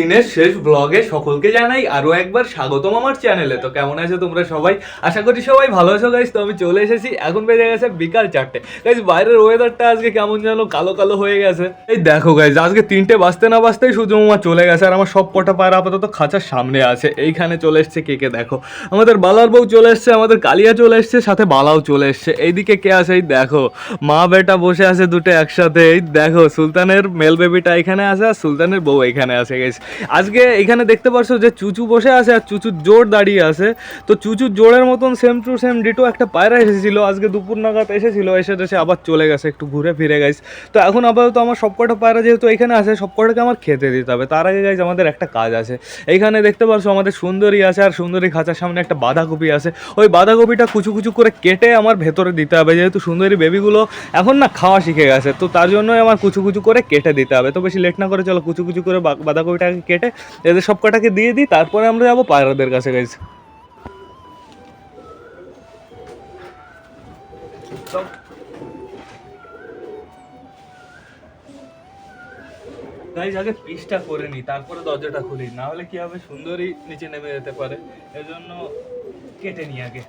দিনের শেষ ব্লগে সকলকে জানাই আরও একবার স্বাগতম আমার চ্যানেলে তো কেমন আছো তোমরা সবাই? আশা করি সবাই ভালো আছো গাইজ তো আমি চলে এসেছি, এখন বেজে গেছে বিকাল চারটে। গাইজ বাইরের ওয়েদারটা আজকে কেমন যেন কালো কালো হয়ে গেছে। এই দেখো গাইজ আজকে তিনটে বাজতে না বাজতেই সূর্যমামা চলে গেছে আর আমার সব কটা পায়রা আপাতত খাঁচার সামনে আছে। এইখানে চলে এসছে কে কে দেখো। আমাদের বালার বউ চলে এসছে, আমাদের কালিয়া চলে এসছে, সাথে বালাও চলে এসছে। এইদিকে কে আছে? এই দেখো, মা বেটা বসে আছে দুটো একসাথে। এই দেখো, সুলতানের মেল বেবিটা এখানে আছে আর সুলতানের বউ এখানে আছে গেছে আজকে এখানে দেখতে পারছ যে চুচু বসে আছে আর চুচুর জোর দাঁড়িয়ে আছে। তো চুচুর জোরের মতন সেম টু সেম ডিটো একটা পায়রা এসেছিল, আজকে দুপুর নাগাদ এসেছিল, এসে এসে আবার চলে গেছে একটু ঘুরে ফিরে গেছে তো এখন আপাতত আমার সবকটা পায়রা যেহেতু এখানে আছে, সবকটাকে আমার খেতে দিতে হবে। তার আগে গাইজ আমাদের একটা কাজ আছে। এইখানে দেখতে পারছ আমাদের সুন্দরী আছে আর সুন্দরী খাঁচার সামনে একটা বাঁধাকপি আছে। ওই বাঁধাকপিটা কুচু কুচু করে কেটে আমার ভেতরে দিতে হবে, যেহেতু সুন্দরী বেবিগুলো এখন না খাওয়া শিখে গেছে। তো তার জন্যই আমার কুচু কুচু করে কেটে দিতে হবে। তো বেশি লেট না করে চলো, কুচু কুচু করে বাঁধাকপিটাকে কেটে এদের সব কটাকে দিয়ে দিই, তারপরে আমরা যাব পায়রাদের কাছে গাইজ গাইজ আগে পিসটা করে নিই তারপরে দরজাটা খুলি, না হলে কি হবে, সুন্দরী নিচে নেমে যেতে পারে। এজন্য কেটে নিই আগে।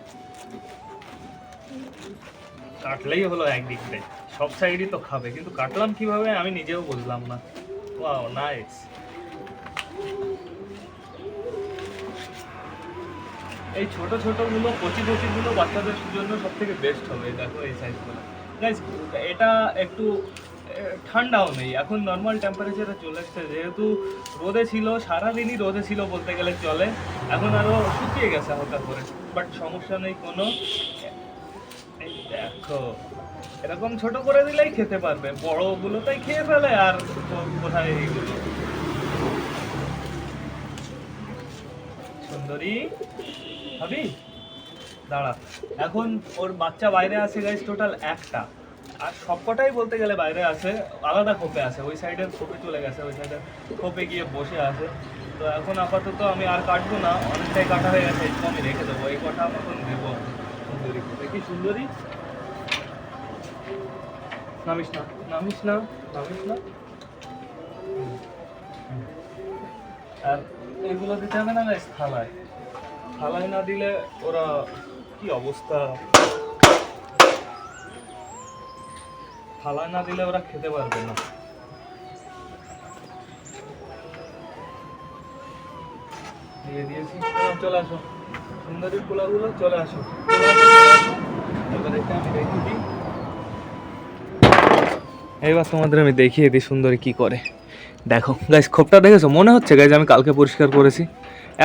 কাটলেই হলো একদিক দিয়ে সব সাইডই তো খাবে, কিন্তু কাটলাম কীভাবে আমি নিজেও বুঝলাম না। ওয়াও নাইস এই ছোট ছোটগুলো কচি কচি গুলো বাচ্চাদের জন্য সব থেকে বেস্ট হবে দেখো এই সাইজগুলো গাইজ এটা একটু ঠান্ডাও নেই। এখন নর্মাল টেম্পারেচারে চলে এসছে। যেহেতু রোদে ছিল, সারাদিনই রোদে ছিল বলতে গেলে চলে। এখন আরও শুকিয়ে গেছে হালকা করে। বাট সমস্যা নেই কোনো। দেখো, এরকম ছোট করে দিলেই খেতে পারবে। বড় গুলোতেই খেয়ে ফেলে আর কোথায় এইগুলো? সুন্দরী। ভাবি? দাঁড়া, এখন ওর বাচ্চা বাইরে আছে গাইজ টোটাল একটা। আর সবকটাই বলতে গেলে বাইরে আছে, আলাদা খোপে আছে, ওই সাইডের খোপে চলে গেছে, ওই সাইডের খোপে গিয়ে বসে আছে। তো এখন আপাতত আমি আর কাটবো না, অনেকটাই কাটা হয়ে গেছে, একটু আমি রেখে দেবো, এই কটা মতন দেবো। সুন্দরী দেখি সুন্দরী। নামিস না নামিস না নামিস না। আর এগুলো দিতে হবে না থালায়। থালায় না দিলে ওরা কি অবস্থা? থালায় না দিলে ওরা খেতে পারবে না। দিয়ে দিয়েছি। চলে আসো। সুন্দরী পোলাগুলো চলে আসো। এইবার তোমাদের আমি দেখিয়ে দিই সুন্দরী কি করে। দেখো গাইজ খোপটা দেখেছ? মনে হচ্ছে গাইজ আমি কালকে পরিষ্কার করেছি।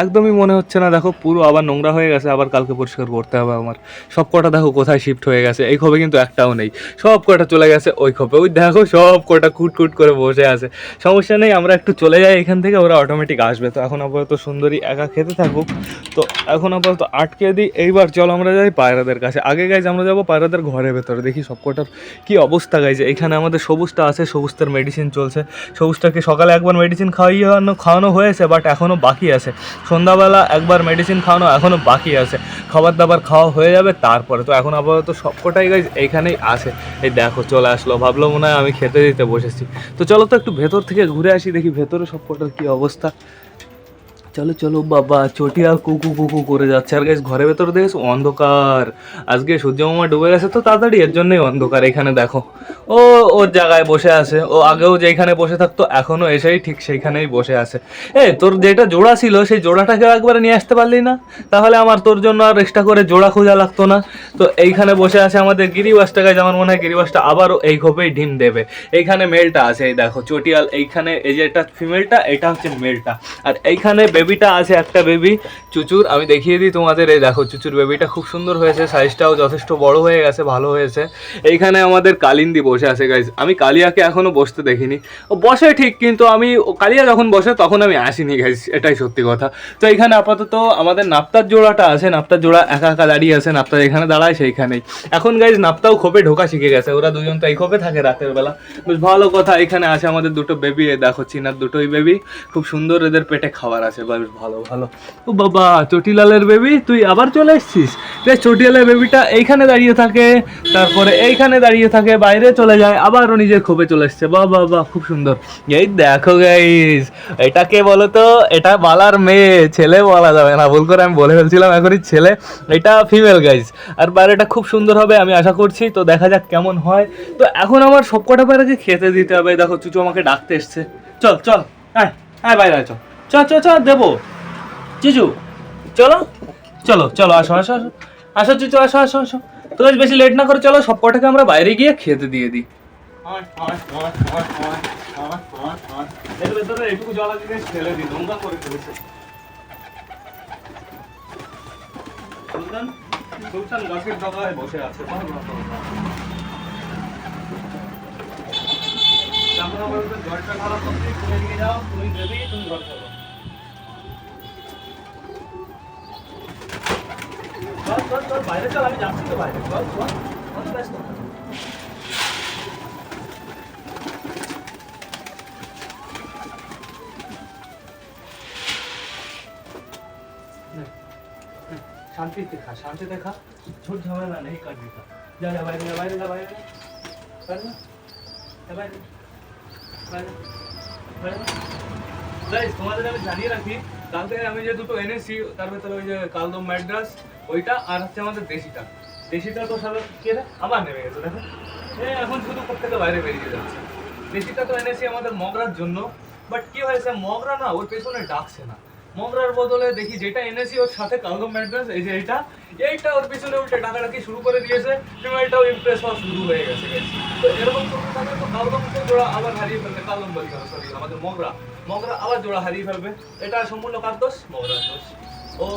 একদমই মনে হচ্ছে না, দেখো পুরো আবার নোংরা হয়ে গেছে, আবার কালকে পরিষ্কার করতে হবে আমার। সব কটা দেখো কোথায় শিফট হয়ে গেছে, এই খোপে কিন্তু একটাও নেই। সব কটা চলে গেছে ওই খোপে ওই দেখো সব কটা কুট কুট করে বসে আছে। সমস্যা নেই, আমরা একটু চলে যাই এখান থেকে, ওরা অটোমেটিক আসবে। তো এখন আপাতত সুন্দরী একা খেতে থাকুক। তো এখন আপাতত আটকে দিই। এইবার চলো আমরা যাই পায়রাদের কাছে। আগে গাইজ আমরা যাব পায়রাদের ঘরের ভেতরে। দেখি সব কটার কি অবস্থা গাইজ এখানে আমাদের সবুজটা আছে, সবুজটার মেডিসিন চলছে। সবুজটাকে সকালে একবার মেডিসিন খাওয়ানো খাওয়ানো হয়েছে বাট এখনও বাকি আছে। সন্ধ্যাবেলা একবার মেডিসিন খাওয়ানো এখনও বাকি আছে। খাবার দাবার খাওয়া হয়ে যাবে, তারপরে তো এখন আপাতত সবকটাই গাইজ এইখানেই আছে। এই দেখো চলে আসলো, ভাবলো মনে হয় আমি খেতে দিতে বসেছি। তো চলো তো একটু ভেতর থেকে ঘুরে আসি, দেখি ভেতরে সবকটার কী অবস্থা। চলো চলো, বাবা, চটিয়া কুকু কুকু করে যাচ্ছে। আর গাইস ঘরের ভেতরে দেখেছ? অন্ধকার। আজকে সূর্য মামা ডুবে গেছে তো তাড়াতাড়ি, এর জন্যই অন্ধকার এখানে দেখো। ও ওর জায়গায় বসে আছে। ও আগেও যেখানে বসে থাকতো এখনও এসেই ঠিক সেইখানেই বসে আছে। এ, তোর যেটা জোড়া ছিল, সেই জোড়াটাকে একবার নিয়ে আসতে পারলি না? তাহলে আমার তোর জন্য আর এক্সট্রা করে জোড়া খোঁজা লাগতো না। তো এইখানে বসে আছে আমাদের গিরিবাসটা। গাইজ আমার মনে হয় গিরিবাসটা আবারও এই খোপেই ডিম দেবে। এইখানে মেলটা আছে, এই দেখো, চটিয়াল। এইখানে এই যে এটা ফিমেলটা এটা হচ্ছে মেলটা আর এইখানে বেবিটা আছে একটা বেবি চুচুর, আমি দেখিয়ে দিই তোমাদের, এই দেখো চুচুর বেবিটা খুব সুন্দর হয়েছে সাইজটাও যথেষ্ট বড় হয়ে গেছে, ভালো হয়েছে। এইখানে আমাদের কালিন্দি বসে আছে গাইজ আমি কালিয়াকে এখনও বসতে দেখিনি। বসে ঠিক, কিন্তু আমি কালিয়া যখন বসে, তখন আমি আসিনি গাইজ এটাই সত্যি কথা। তো এইখানে আপাতত আমাদের নাপ্তার জোড়াটা আছে, নাপ্তার জোড়া একা একা দাঁড়িয়ে আছে নাপ্তা এখানে দাঁড়ায় সেইখানেই। এখন গাইজ নাপ্তাও খোপে ঢোকা শিখে গেছে, ওরা দুজন তো এই খোপে থাকে রাতের বেলা। বেশ ভালো কথা, এখানে আছে আমাদের দুটো বেবি দেখো, চিনার দুটোই বেবি খুব সুন্দর এদের পেটে খাবার আছে বাস বেশ ভালো ভালো। ও বাবা, চটিলালের বেবি তুই আবার চলে এসেছিস? বেশ, চটিলালের বেবিটা এইখানে দাঁড়িয়ে থাকে, তারপরে এইখানে দাঁড়িয়ে থাকে, বাইরে চলে যায়, আবারও নিজের খোপে চলে এসছে। বাহ বাহ বাহ, খুব সুন্দর। এই দেখো গাইস এটা কে বলো তো এটা বালার মেয়ে, ছেলে বলা যাবে না, ভুল করে আমি বলে ফেলছিলাম, এখনই ছেলে। এটা ফিমেল গাইস আর বাইরেটা খুব সুন্দর হবে, আমি আশা করছি, তো দেখা যাক কেমন হয়। তো এখন আমার সব কটা বাইরেকে খেতে দিতে হবে। দেখো, চুচু আমাকে ডাকতে এসছে। চল চল হ্যাঁ হ্যাঁ বাইরে চল। চল চল চল দেবো। চুচু চলো চলো চলো আসো আসো আসো। আসো চুচু আসো আসো আসো। তো guys, বেশি লেট না করে চলো সব কটাকে আমরা বাইরে গিয়ে খেতে দিয়ে দিই। জল জলটা করতে তুমি নিয়ে যাও তুমি তুমি ঘর চলো চল চল চল বাইরে চল আমি যাচ্ছি তো বাইরে চল চল অত ব্যস্ত না। নে, নে, শান্তিতে খা শান্তিতে খা ঝুট ঝামেলা নেই কাটবি খা যা যা বাইরে যা বাইরে যা বাইরে যা। বাইরে যা। যা বাইরে বাইরে বাইরে গাইস তোমাদের আমি জানিয়ে রাখি কালকে আমি যে দুটো এনেছি, তার ভেতরে ওই যে কালদম ম্যাড্রাস, ওইটা আর হচ্ছে আমাদের দেশিটা। দেশিটা তো সারা কে আবার নেমে গেছে, দেখো। এখন শুধু প্রত্যেকটা বাইরে বেরিয়ে যাচ্ছে। দেশিটা তো এনেছি আমাদের মগরার জন্য বাট কি হয়েছে, মগরা না, ওর পেছনে ডাকছে না। মগরার বদলে দেখি যেটা এনেছি ওর সাথে কালদম ম্যাড্রাস, এই যে এইটা এইটা ওর পিছনে উল্টে ডাকাডাকি শুরু করে দিয়েছে ফিমেলটাও ইমপ্রেস হওয়া শুরু হয়ে গেছে তো এরকম করতে থাকলে তো কালদমকে জোড়া আবার হারিয়ে ফেলবে, কালদম বলি সরি আমাদের মগরা। মগরা আবার জোড়া হারিয়ে ফেলবে এটা সম্পূর্ণ কার দোষ মগরার দোষ ও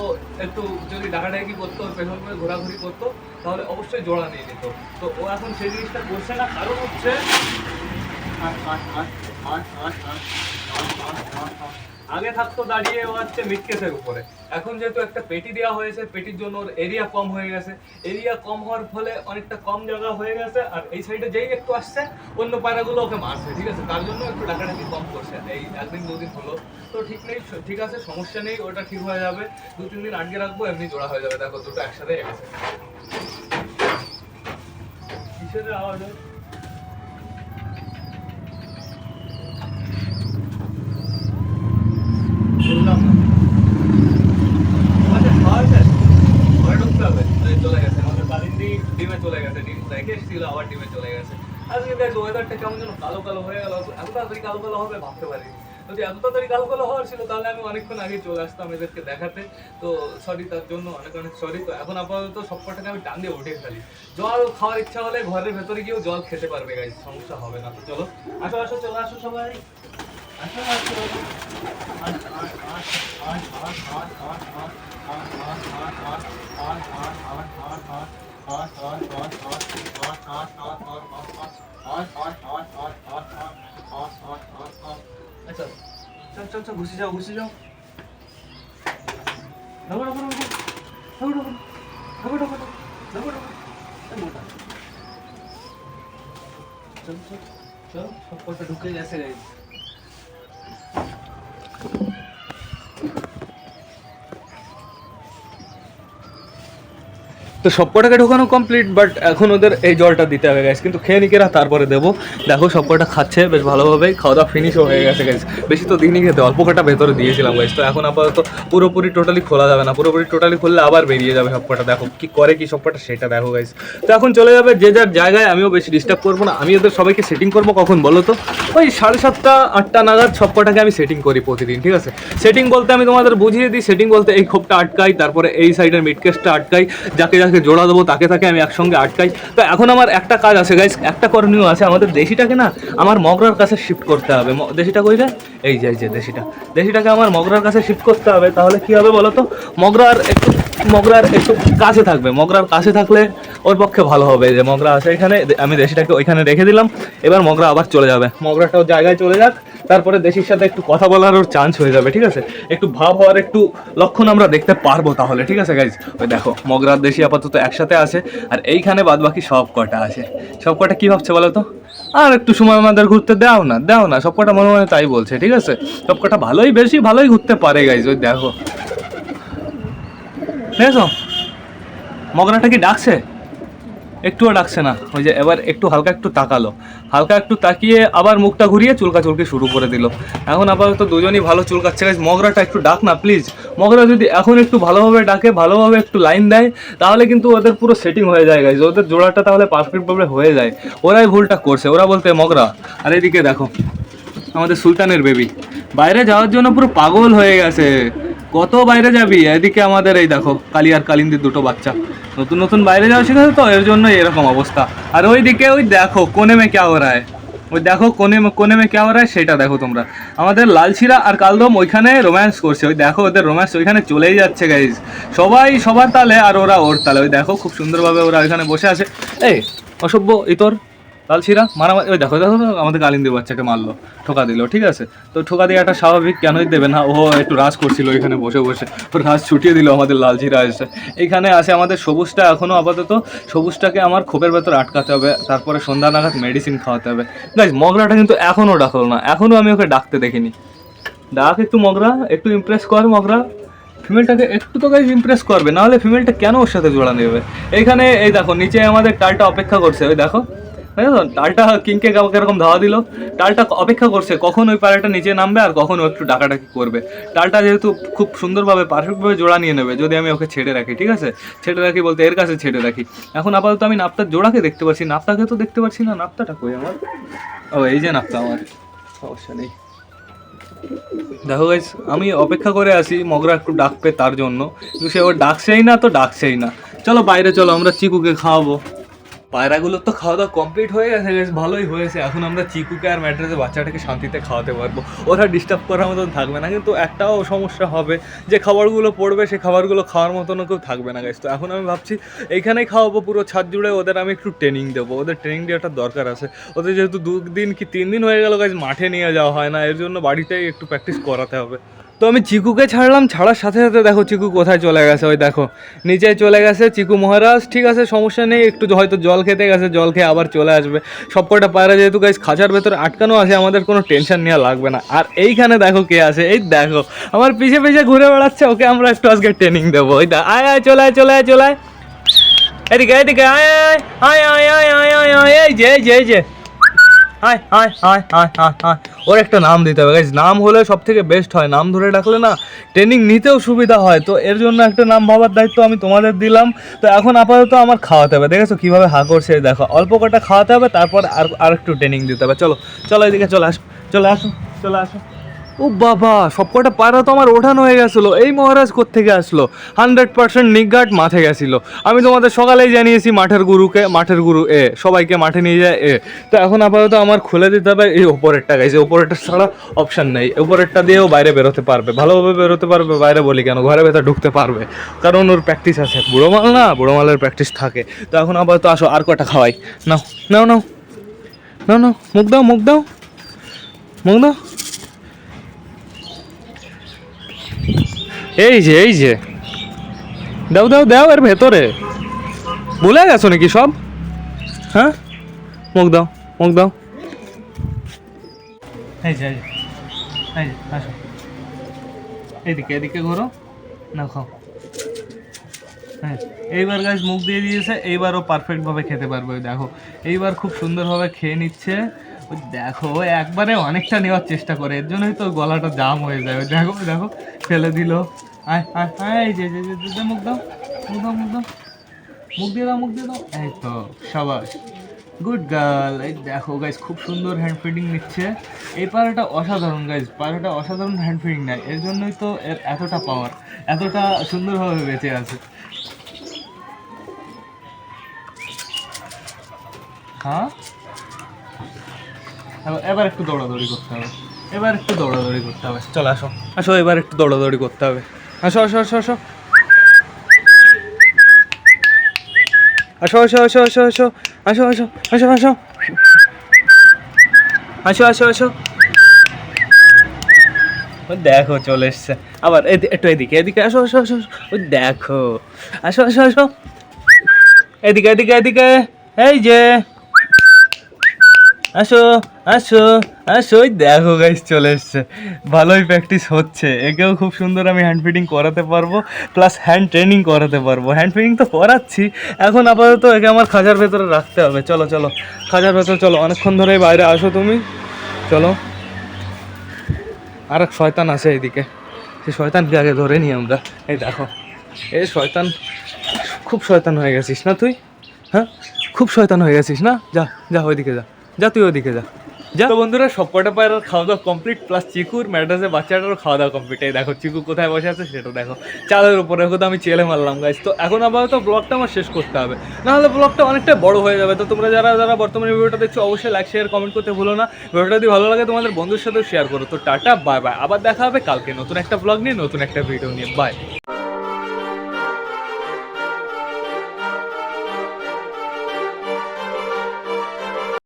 একটু যদি ডাকাডাকি করতো পেছন করে ঘোরাঘুরি করতো তাহলে অবশ্যই জোড়া নিয়ে নিত তো ও এখন সেই জিনিসটা করছে না কারণ হচ্ছে আগে থাকতো দাঁড়িয়ে ও হচ্ছে মিটকেসের উপরে। এখন যেহেতু একটা পেটি দেওয়া হয়েছে, পেটির জন্য ওর এরিয়া কম হয়ে গেছে। এরিয়া কম হওয়ার ফলে অনেকটা কম জায়গা হয়ে গেছে, আর এই সাইডে যেই একটু আসছে, অন্য পায়রাগুলো ওকে মারছে, ঠিক আছে? তার জন্য একটু ডাকাডাকি কম করছে। এই একদিন দুদিন হলো। তো ঠিক নেই ঠিক আছে, সমস্যা নেই, ওটা ঠিক হয়ে যাবে। দু তিন দিন আটকে রাখব, এমনি জোড়া হয়ে যাবে। দেখো, দুটো একসাথে গেছে কিসের আওয়াজ? হয়? শুনলাম না আমাদের খাওয়া হয়েছে? ঘরে ঢুকতে হবে। এই চলে গেছে। আমাদের বারিন্দি ডিমে চলে গেছে। ডিম রেখে এসেছিল, আবার ডিমে চলে গেছে। আজকে দেখ ওয়েদারটা কেমন যেন কালো কালো হয়ে গেল এত তাড়াতাড়ি কালো কালো হবে ভাবতে পারিনি যদি এত তাড়াতাড়ি কালো কালো হওয়ার ছিল তাহলে আমি অনেকক্ষণ আগে চলে আসতাম এদেরকে দেখাতে তো সরি তার জন্য অনেক অনেক সরি তো এখন আপাতত সব আমি টান দিয়ে উঠে ফেলি জল খাওয়ার ইচ্ছা হলে ঘরের ভেতরে গিয়েও জল খেতে পারবে গাইজ সমস্যা হবে না তো চলো আসো আসো চলে আসো সবাই আসো আসো আচ্ছা চল চল চল ঘুষে যাও ঘুষে যাও ঢাকা ঢাকা ঢাকা ঢাকা ঢাকা ঢাকা ঢাকা চল চল চল সব কথা ঢুকে তো সবকটাকে ঢোকানো কমপ্লিট বাট এখন ওদের এই জলটা দিতে হবে গ্যাস কিন্তু খেয়ে নিকেরা তারপরে দেবো। দেখো, সবকটা খাচ্ছে, বেশ ভালোভাবে খাওয়া দাওয়া ফিনিশও হয়ে গেছে গ্যাস বেশি তো দিনই খেতে, অল্প কটা ভেতরে দিয়েছিলাম গ্যাস তো এখন আপাতত পুরোপুরি টোটালি খোলা যাবে না। পুরোপুরি টোটালি খুললে আবার বেরিয়ে যাবে সবকটা। দেখো, কি করে, কি সবকটা, সেটা দেখো গাইস তো এখন চলে যাবে যে যার জায়গায়, আমিও বেশি ডিস্টার্ব করব না। আমি ওদের সবাইকে সেটিং করব কখন, বলো তো? ওই সাড়ে সাতটা, আটটা নাগাদ সবকটাকে আমি সেটিং করি প্রতিদিন, ঠিক আছে? সেটিং বলতে আমি তোমাদের বুঝিয়ে দিই। সেটিং বলতে এই খোপটা আটকাই, তারপরে এই সাইডের মিডকেসটা আটকাই, যাকে যাকে জোড়া দেবো, তাকে তাকে আমি একসঙ্গে আটকাই। তো এখন আমার একটা কাজ আছে গাইস একটা করণীয় আছে। আমাদের দেশিটাকে না, আমার মগরার কাছে শিফট করতে হবে। দেশিটা কইলে এই যে এই যে, দেশিটা। দেশিটাকে আমার মগরার কাছে শিফট করতে হবে। তাহলে কি হবে বলো তো? মগরার একটু মগরার একটু কাছে থাকবে। মগরার কাছে থাকলে ওর পক্ষে ভালো হবে। যে মগরা আছে এখানে, আমি দেশিটাকে ওইখানে রেখে দিলাম। এবার মগরা আবার চলে যাবে। মগরাটাও জায়গায় চলে যাক। তারপরে দেশির সাথে একটু কথা বলার ওর চান্স হয়ে যাবে, ঠিক আছে? একটু ভাব হওয়ার একটু লক্ষণ আমরা দেখতে পারব তাহলে, ঠিক আছে গাইজ ওই দেখো, মগরার দেশি আপাতত একসাথে আছে, আর এইখানে বাদ বাকি সব কটা আছে। সব কটা কি ভাবছে বলো তো? আর একটু সময় আমাদের ঘুরতে দাও না দাও না, সব কটা মনে মনে তাই বলছে, ঠিক আছে? সব কটা ভালোই বেশি, ভালোই ঘুরতে পারে গাইজ ওই দেখো। দেখো মগরাটা কি ডাকছে? একটুও ডাকছে না। ওই যে এবার একটু হালকা একটু তাকালো। হালকা একটু তাকিয়ে আবার মুখটা ঘুরিয়ে চুলকা চুলকি শুরু করে দিল। এখন আপাতত দুজনই ভালো চুলকাচ্ছে। গাইজ মগরাটা একটু ডাক না প্লিজ মগরা যদি এখন একটু ভালোভাবে ডাকে, ভালোভাবে একটু লাইন দেয়, তাহলে কিন্তু ওদের পুরো সেটিং হয়ে যায় গাইজ ওদের জোড়াটা তাহলে পারফেক্টভাবে হয়ে যায়। ওরাই ভুলটা করছে। ওরা বলতে মগরা, আর এদিকে দেখো, আমাদের সুলতানের বেবি বাইরে যাওয়ার জন্য পুরো পাগল হয়ে গেছে। কত বাইরে যাবি? এদিকে আমাদের এই দেখো, কালী আর কালিন্দির দুটো বাচ্চা। নতুন নতুন বাইরে যাওয়া শিখেছে তো? এর জন্য এরকম অবস্থা। আর ওইদিকে ওই দেখো কোনে মে ক্যা ওরা ওই দেখো কোনে কোনে মে ক্যা ওরা সেটা দেখো তোমরা। আমাদের লালছিরা আর কালদম ওইখানে রোম্যান্স করছে। ওই দেখো, ওদের রোম্যান্স ওইখানে চলেই যাচ্ছে গাইজ সবাই সবার তালে আর ওরা ওর তালে। ওই দেখো, খুব সুন্দরভাবে ওরা ওইখানে বসে আছে। এই, অসভ্য ইতর। লালছিরা মারামারি ওই দেখো দেখো আমাদের কালিন্দি বাচ্চাকে মারলো, ঠোকা দিল, ঠিক আছে? তো ঠোকা দিয়ে একটা স্বাভাবিক, কেনই দেবে না? ও একটু রাজ করছিল এখানে বসে বসে। ও রাজ ছুটিয়ে দিল আমাদের লালছিরা এসে। এইখানে আছে আমাদের সবুজটা এখনও আপাতত, সবুজটাকে আমার খোপের ভেতর আটকাতে হবে, তারপরে সন্ধ্যা নাগাদ মেডিসিন খাওয়াতে হবে। গাইজ মগরাটা কিন্তু এখনও ডাকলো না এখনও আমি ওকে ডাকতে দেখিনি। ডাক একটু মগরা, একটু ইমপ্রেস কর মগরা। ফিমেলটাকে একটু তো গাইজ ইমপ্রেস করবে, নাহলে ফিমেলটা কেন ওর সাথে জোড়া নেবে? এইখানে এই দেখো, নিচে আমাদের টালটা অপেক্ষা করছে, ওই দেখো? টালটা কিংকে এরকম ধাওয়া দিল? টালটা অপেক্ষা করছে, কখন ওই পাড়াটা নিচে নামবে আর কখন ও একটু ডাকাডাকি করবে। টালটা যেহেতু খুব সুন্দরভাবে, পারফেক্টভাবে জোড়া নিয়ে নেবে, যদি আমি ওকে ছেড়ে রাখি, ঠিক আছে? ছেড়ে রাখি বলতে এর কাছে ছেড়ে রাখি। এখন আপাতত আমি নাপ্তার জোড়াকে দেখতে পাচ্ছি। নাপ্তাকে তো দেখতে পাচ্ছি না, নাপ্তাটা কই আমার? ও, এই যে নাপ্তা আমার। সমস্যা নেই। দেখো গাইস আমি অপেক্ষা করে আসি মগরা একটু ডাকবে তার জন্য। কিন্তু সে ওর ডাকছেই না, তো ডাকছেই না। চলো বাইরে চলো, আমরা চিকুকে খাওয়াবো। পায়রাগুলোর তো খাওয়া দাওয়া কমপ্লিট হয়ে গেছে বেশ ভালোই হয়েছে। এখন আমরা চিকুকে আর ম্যাট্রেসে বাচ্চাটাকে শান্তিতে খাওয়াতে পারব। ওরা ডিস্টার্ব করার মতন থাকবে না, কিন্তু একটাও সমস্যা হবে, যে খাবারগুলো পড়বে সেই খাবারগুলো খাওয়ার মতনও কেউ থাকবে না গাইস তো এখন আমি ভাবছি এইখানেই খাওয়াবো পুরো ছাদ জুড়ে, ওদের আমি একটু ট্রেনিং দেবো। ওদের ট্রেনিং দেওয়াটা দরকার আছে। ওদের যেহেতু দুদিন কি তিন দিন হয়ে গেল গাইজ মাঠে নিয়ে যাওয়া হয় না, এর জন্য বাড়িতেই একটু প্র্যাকটিস করাতে হবে। তো আমি চিকুকে ছাড়লাম, ছাড়ার সাথে সাথে দেখো চিকু কোথায় চলে গেছে, ওই দেখো। নিচে চলে গেছে চিকু মহারাজ, ঠিক আছে, সমস্যা নেই, একটু হয়তো জল খেতে গেছে, জল খেয়ে আবার চলে আসবে। সব কটা পায়রা যেহেতু গাইজ খাঁচার ভেতরে আটকানো আছে, আমাদের কোনো টেনশন নেওয়া লাগবে না। আর এইখানে দেখো কে আছে, এই দেখো, আমার পিছে পিছে ঘুরে বেড়াচ্ছে, ওকে আমরা একটু আজকে ট্রেনিং দেবো, ওই আয় আয়, চলে আয় চলে আয় চলে আয়। এদিকে এদিকে, আয় আয় আয় আয় আয় আয় আয় আয় এই যে এই যে। হায় হায় হায় হায় হায় হায় ওর একটা নাম দিতে হবে। গাইজ নাম হলে সব থেকে বেস্ট হয়। নাম ধরে ডাকলে না ট্রেনিং নিতেও সুবিধা হয়। তো এর জন্য একটা নাম ভাবার দায়িত্ব আমি তোমাদের দিলাম। তো এখন আপাতত আমার খাওয়াতে হবে। দেখেছ কীভাবে হা করছে? দেখো, অল্প কটা খাওয়াতে হবে, তারপর আর আর একটু ট্রেনিং দিতে হবে। চলো চলো এদিকে, চলে আসো চলে আসো চলে আসো। ও বাবা, সব কটা পায়রা তো আমার ওঠানো হয়ে গেছিল। এই মহারাজ কোত্থেকে আসলো? হান্ড্রেড পার্সেন্ট নিগাট মাঠে গেছিল। আমি তোমাদের সকালেই জানিয়েছি মাঠের গুরুকে, মাঠের গুরু এ, সবাইকে মাঠে নিয়ে যায় এ। তো এখন আপাতত আমার খুলে দিতে হবে, এই ওপরেরটা গাইছে ওপরেরটা ছাড়া অপশান নেই। ওপরেরটা দিয়েও বাইরে বেরোতে পারবে। ভালোভাবে বেরোতে পারবে, বাইরে বলি কেন? ঘরে ভেতর ঢুকতে পারবে। কারণ ওর প্র্যাকটিস আছে। বুড়ো মাল না, বুড়ো মালের প্র্যাকটিস থাকে। তো এখন আপাতত আসো, আর কটা খাওয়াই? নাও নাও নাও। নাও নাও, মুখ দাও মুখ দাও। মুখ দাও। এই যে এই যে। দাও দাও দাও এর ভেতরে। ভুলে গেছো নাকি সব? হ্যাঁ? মুখ দাও মুখ দাও। এই যে এই যে, আসো। এদিকে এদিকে ঘোরো। না খাও। হ্যাঁ এইবার গাছ মুখ দিয়ে দিয়েছে এইবার ও পারফেক্টভাবে খেতে পারবে দেখো। এইবার খুব সুন্দরভাবে খেয়ে নিচ্ছে। দেখো একবারে অনেকটা নেওয়ার চেষ্টা করে এর জন্যই তো গলাটা জাম হয়ে ওই দেখো দেখো ফেলে দিল। আয় আয় আয় যে, যে, যে, মুখ দাও মুখ দাও মুখ দাও মুখ দিয়ে দাও মুখ দিয়ে দাও। এই তো সাবাস। গুড গার্ল এই দেখো গাইজ খুব সুন্দর হ্যান্ড ফিডিং নিচ্ছে। এই পাড়াটা অসাধারণ গাইজ পাড়াটা অসাধারণ হ্যান্ড ফিডিং নেয়। এর জন্যই তো এর এতটা পাওয়ার এতটা সুন্দরভাবে বেঁচে আছে। হ্যাঁ? এবার- একটু দৌড়াদৌড়ি করতে হবে এবার একটু দৌড়াদৌড়ি করতে হবে চলো আসো আসো এবার একটু দৌড়াদৌড়ি করতে হবে আসো আসো আসো আসো আসো আসো আসো আসো আসো আসো আসো আসো আসো আসো আসো আসো দেখো চলে এসছে আবার একটু এদিকে এদিকে আসো আসো আসো। ওই দেখো আসো আসো আসো এদিকে এদিকে এদিকে এই যে আসো আসো আসো, ওই দেখো গাইস চলে এসছে। ভালোই প্র্যাকটিস হচ্ছে। একেও খুব সুন্দর আমি হ্যান্ড ফিডিং করাতে পারব প্লাস হ্যান্ড ট্রেনিং করাতে পারব। হ্যান্ড ফিডিং তো করাচ্ছি, এখন আপাতত একে আমার খাঁচার ভেতরে রাখতে হবে। চলো চলো, খাঁচার ভেতরে চলো, অনেকক্ষণ ধরে বাইরে আসো তুমি। চলো। আর এক শয়তান আছে এইদিকে। সেই শয়তানকে আগে ধরে নিই আমরা। এই দেখো, এই শয়তান, খুব শয়তান হয়ে গেছিস না তুই? হ্যাঁ? খুব শয়তান হয়ে গেছিস না? যা যা, ওইদিকে যা। যা, তুই ওদিকে যা। যা। তো বন্ধুরা সব কটা পায়রার খাওয়া দাওয়া কমপ্লিট প্লাস চিকুর ম্যাড্রাসে বাচ্চাটারও খাওয়া দাওয়া কমপ্লিট এই দেখো, চিকু কোথায় বসে আছে সেটা দেখো। চালের উপরে তো আমি চেলে মারলাম গাইজ তো এখন আপাতত ব্লগটা আমার শেষ করতে হবে। নাহলে ব্লগটা অনেকটা বড় হয়ে যাবে। তো তোমরা যারা যারা বর্তমানে ভিডিওটা দেখছ, অবশ্যই লাইক শেয়ার কমেন্ট করতে ভুলো না। ভিডিওটা যদি ভালো লাগে, তোমাদের বন্ধুর সাথেও শেয়ার করো। তো টাটা বাই বাই আবার দেখা হবে কালকে নতুন একটা ব্লগ নিয়ে, নতুন একটা ভিডিও নিয়ে। বাই